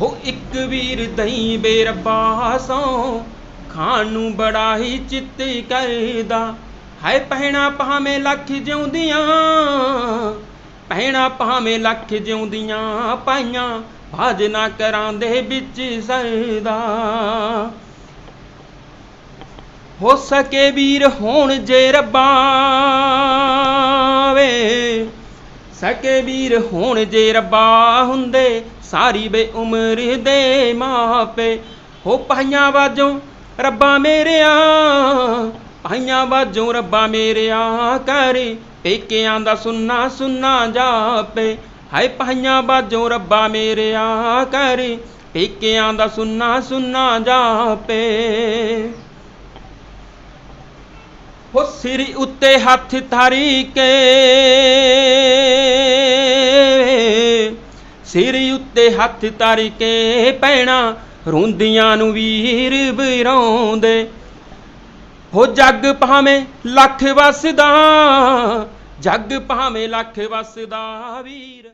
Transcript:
ਹੋ ਇੱਕ ਵੀਰ ਦਹੀਂ ਬੇਰਬਾ ਸੋ, ਖਾਣ ਨੂੰ ਬੜਾ ਹੀ ਚਿੱਤ ਕਰਦਾ। ਹੈ ਪਹਿਣਾ ਭਾਵੇਂ ਲੱਖ ਜਿਉਂਦੀਆਂ ਪਹਿਣਾ ਭਾਵੇਂ ਲੱਖ ਜਿਉਂਦੀਆਂ ਪਾਈਆਂ ਭਾਜਨਾ ਕਰਾਂ ਦੇ ਵਿੱਚ ਸਰਦਾ। ਹੋ ਸਕੇ ਵੀਰ ਹੋਣ ਜੇ ਰੱਬਾ ਸਕੇ ਵੀਰ ਹੋਣ ਜੇ ਰੱਬਾ ਹੁੰਦੇ, ਸਾਰੀ ਬੇ ਉਮਰ ਦੇ ਮਾਪੇ। ਹੋ ਪਾਈਆਂ ਵਾਜੋਂ ਰੱਬਾ ਮੇਰਿਆ ਪਾਈਆਂ ਵਾਜੋਂ ਰੱਬਾ ਮੇਰਿਆ ਕਰ। ਪੇਕਿਆਂ ਦਾ ਸੁੰਨਾ ਸੁੰਨਾ ਜਾਪੇ, ਹਾਏ ਪਾਈਆਂ ਬਾਜੋਂ ਰੱਬਾ ਮੇਰਿਆ ਕਰ। ਪੇਕਿਆਂ ਦਾ ਸੁੰਨਾ ਸੁੰਨਾ ਜਾਪੇ। ਹੋ ਸਿਰ ਉੱਤੇ ਹੱਥ ਧਰੀ ਕੇ ਸਿਰ ਉੱਤੇ ਹੱਥ ਧਰ ਕੇ ਪੈਣਾ ਰੋਂਦੀਆਂ ਨੂੰ ਵੀਰ ਬਿਰਾਉਂਦੇ ਹੋ ਜੱਗ ਭਾਵੇਂ ਲੱਖ ਵਸਦਾ, ਜੱਗ ਭਾਵੇਂ ਲੱਖ ਵਸਦਾ ਵੀਰ।